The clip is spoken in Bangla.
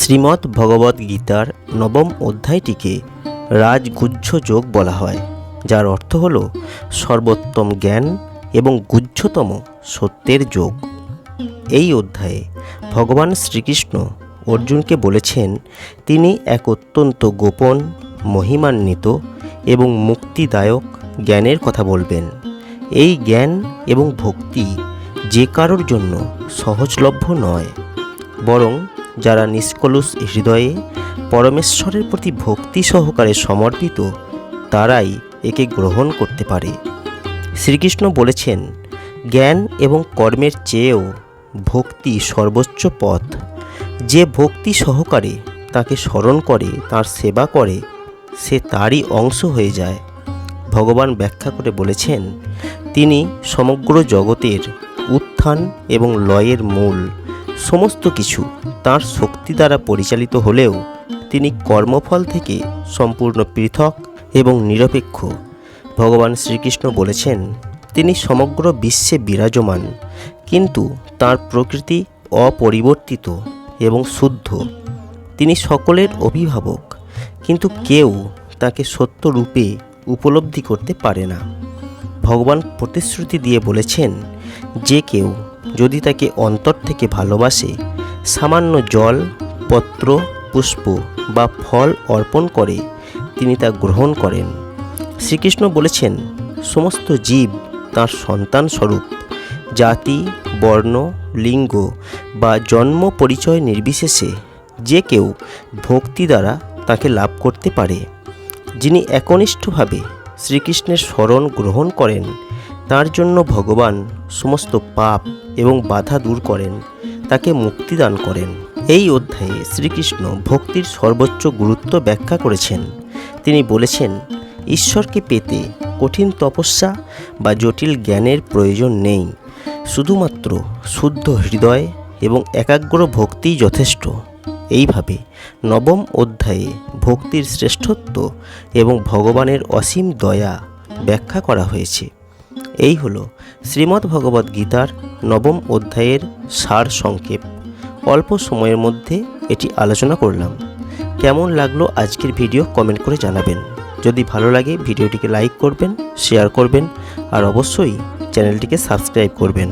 শ্রীমদ্ ভগবদ্ গীতার নবম অধ্যায়টিকে রাজগুহ্য যোগ বলা হয়, যার অর্থ হল সর্বোত্তম জ্ঞান এবং গুহ্যতম সত্যের যোগ। এই অধ্যায়ে ভগবান শ্রীকৃষ্ণ অর্জুনকে বলেছেন, তিনি এক অত্যন্ত গোপন, মহিমান্বিত এবং মুক্তিদায়ক জ্ঞানের কথা বলবেন। এই জ্ঞান এবং ভক্তি যে কারোর জন্য সহজলভ্য নয়, বরং যারা নিষ্কলুষ হৃদয়ে পরমেশ্বরের প্রতি ভক্তি সহকারে সমর্পিত, তারাই একে গ্রহণ করতে পারে। শ্রীকৃষ্ণ বলেছেন, জ্ঞান এবং কর্মের চেয়েও ভক্তি সর্বোচ্চ পথ। যে ভক্তি সহকারে তাকে স্মরণ করে, তার সেবা করে, সে তারই অংশ হয়ে যায়। ভগবান ব্যাখ্যা করে বলেছেন, তিনি সমগ্র জগতের উত্থান এবং লয়ের মূল, সমস্ত কিছু তার শক্তি দ্বারা পরিচালিত হলেও তিনি কর্মফল থেকে সম্পূর্ণ পৃথক এবং নিরপেক্ষ। ভগবান শ্রীকৃষ্ণ বলেছেন, তিনি সমগ্র বিশ্বে বিরাজমান, কিন্তু তার প্রকৃতি অপরিবর্তিত এবং শুদ্ধ। তিনি সকলের অভিভাবক, কিন্তু কেউ তাকে সত্যরূপে উপলব্ধি করতে পারে না। ভগবান প্রতিশ্রুতি দিয়ে বলেছেন, যে কেউ যদি তাকে অন্তর থেকে ভালোবাসে সামান্য জল, পত্র, পুষ্প বা ফল অর্পণ করে তিনি তা গ্রহণ করেন। শ্রীকৃষ্ণ বলেছেন, সমস্ত জীব তার সন্তান স্বরূপ। জাতি, বর্ণ, লিঙ্গ বা জন্ম পরিচয় নির্বিশেষে যে কেউ ভক্তি দ্বারা তাকে লাভ করতে পারে। যিনি একনিষ্ঠভাবে শ্রীকৃষ্ণের স্মরণ গ্রহণ করেন, তার জন্য ভগবান সমস্ত পাপ এবং বাধা দূর করেন। তাকে মুক্তিদান করেন। এই অধ্যায়ে শ্রীকৃষ্ণ ভক্তির সর্বোচ্চ গুরুত্ব ব্যাখ্যা করেছেন। তিনি বলেছেন, ঈশ্বরকে পেতে কঠিন তপস্যা বা জটিল জ্ঞানের প্রয়োজন নেই। শুধুমাত্র শুদ্ধ হৃদয় এবং একাগ্র ভক্তিই যথেষ্ট। এইভাবে নবম অধ্যায়ে ভক্তির শ্রেষ্ঠত্ব এবং ভগবানের অসীম দয়া ব্যাখ্যা করা হয়েছে। এই হল শ্রীমদ্ ভগবদ্ গীতার নবম অধ্যায়ের সার সংক্ষেপ। অল্প সময়ের মধ্যে এটি আলোচনা করলাম। কেমন লাগল আজকের ভিডিও কমেন্ট করে জানাবেন। যদি ভালো লাগে ভিডিওটিকে লাইক করবেন, শেয়ার করবেন, আর অবশ্যই চ্যানেলটিকে সাবস্ক্রাইব করবেন।